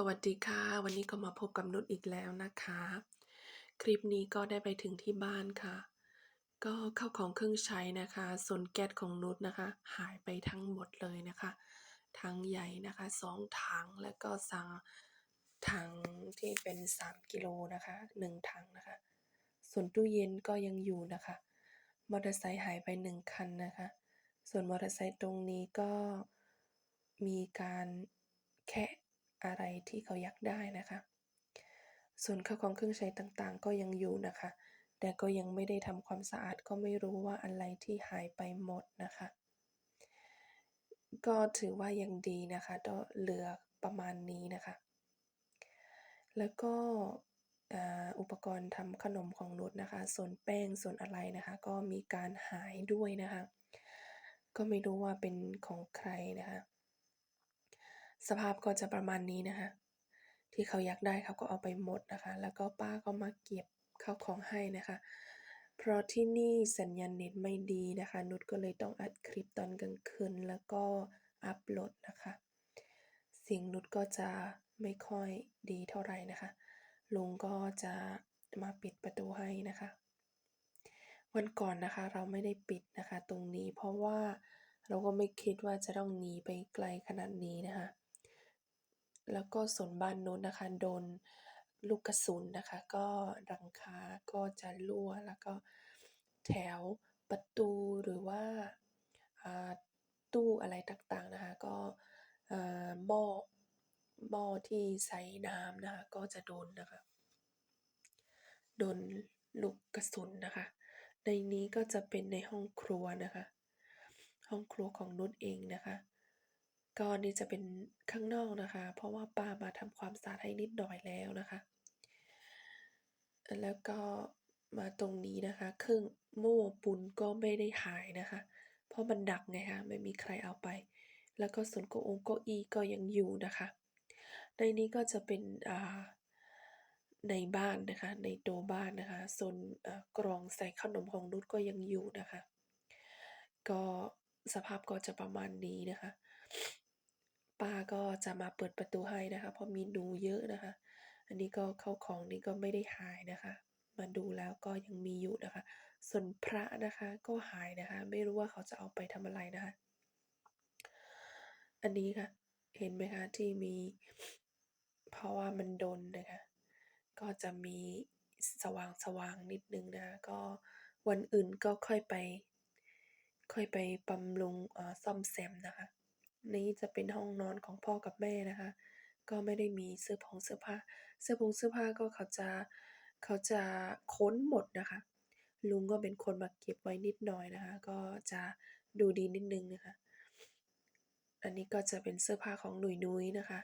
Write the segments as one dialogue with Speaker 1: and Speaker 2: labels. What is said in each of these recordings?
Speaker 1: สวัสดีค่ะ วันนี้ก็มาพบกับนุชอีกแล้วนะคะ คลิปนี้ก็ได้ไปถึงที่บ้านค่ะ ก็เข้าของเครื่องใช้นะคะส่วนแก๊สของนุชนะคะ หายไปทั้งหมดเลยนะคะถังใหญ่นะคะสองถังแล้วก็สั่งถังที่เป็น3กิโลนะคะหนึ่งถังนะคะ ส่วนตู้เย็นก็ยังอยู่นะคะ มอเตอร์ไซค์หายไปหนึ่งคันนะคะ ส่วนมอเตอร์ไซค์ตรงนี้ก็มีการแคะ อะไรที่เขาอยากได้นะคะ ส่วนข้าวของเครื่องใช้ต่างๆ ก็ยังอยู่นะคะ แต่ก็ยังไม่ได้ทำความสะอาดก็ไม่รู้ว่าอะไรที่หายไปหมดนะคะ ก็ถือว่ายังดีนะคะก็เหลือประมาณนี้นะคะ แล้วก็ออุปกรณ์ทำขนมของนุชนะคะ ส่วนแป้งส่วนอะไรนะคะ ก็มีการหายด้วยนะคะ ก็ไม่รู้ว่าเป็นของใครนะคะ สภาพก็จะประมาณนี้นะคะ ที่เขาอยากได้เขาก็เอาไปหมดนะคะ แล้วก็ป้าก็มาเก็บข้าวของให้นะคะ เพราะที่นี่สัญญาณเน็ตไม่ดีนะคะ นุชก็เลยต้องอัดคลิปตอนกลางคืนแล้วก็อัปโหลดนะคะ เสียงนุชก็จะไม่ค่อยดีเท่าไหร่นะคะ ลุงก็จะมาปิดประตูให้นะคะ วันก่อนนะคะเราไม่ได้ปิดนะคะ ตรงนี้เพราะว่าเราก็ไม่คิดว่าจะต้องหนีไปไกลขนาดนี้นะคะ แล้วก็ส่วนบ้านโน้นนะคะโดนลูกกระสุนนะคะ ก็รังคาก็จะรั่วแล้วก็แถวประตูหรือว่าตู้อะไรต่างๆนะคะ ก็หม้อหม้อที่ใส่น้ำนะคะ ก็จะโดนนะคะ โดนลูกกระสุนนะคะ ในนี้ก็จะเป็นในห้องครัวนะคะ ห้องครัวของนุชเองนะคะ ก็นี่จะเป็นข้างนอกนะคะ เพราะว่าป้ามาทำความสะอาดให้นิดหน่อยแล้วนะคะ แล้วก็มาตรงนี้นะคะเครื่องโม่ปุนก็ไม่ได้หายนะคะ เพราะมันดักไงคะไม่มีใครเอาไป แล้วก็ส่วนเก้าองเก้าอี้ก็ยังอยู่นะคะ ในนี้ก็จะเป็นอ่าในบ้านนะคะ ในตัวบ้านนะคะส่วนกรองใส่ขนมของนุชก็ยังอยู่นะคะ ก็สภาพก็จะประมาณนี้นะคะ ป้าก็จะมาเปิดประตูให้นะคะ เพราะมีหนูเยอะนะคะ อันนี้ก็เข้าของนี่ก็ไม่ได้หายนะคะ มาดูแล้วก็ยังมีอยู่นะคะ ส่วนพระนะคะก็หายนะคะ ไม่รู้ว่าเขาจะเอาไปทำอะไรนะคะ อันนี้ค่ะ เห็นไหมคะที่มี เพราะว่ามันโดนนะคะ ก็จะมีสว่างสว่างนิดนึงนะคะก็วันอื่นก็ค่อยไป ค่อยไปบำรุงเอ่อซ่อมแซมนะคะ นี้จะเป็นห้องนอนของพ่อกับแม่นะคะ ก็ไม่ได้มีเสื้อผงเสื้อผ้า เสื้อผงเสื้อผ้าก็เขาจะเขาจะค้นหมดนะคะ ลุงก็เป็นคนมาเก็บไว้นิดหน่อยนะคะ ก็จะดูดีนิดนึงนะคะ อันนี้ก็จะเป็นเสื้อผ้าของหนุ่ยนุ้ยนะคะ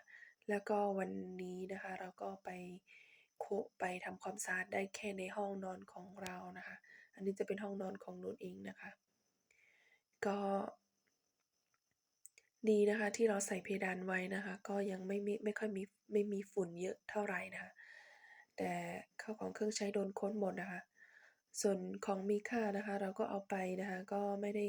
Speaker 1: แล้วก็วันนี้นะคะเราก็ไปโคไปทำความสะอาดได้แค่ในห้องนอนของเรานะคะ อันนี้จะเป็นห้องนอนของนุชเองนะคะ ก็ ดีนะคะที่เราใส่เพดานไว้นะคะ ก็ยังไม่มีไม่ค่อยมีไม่มีฝุ่นเยอะเท่าไหร่นะคะแต่ข้าวของเครื่องใช้โดนค้นหมดนะคะ ส่วนของมีค่านะคะ เราก็เอาไปนะคะ ก็ไม่ได้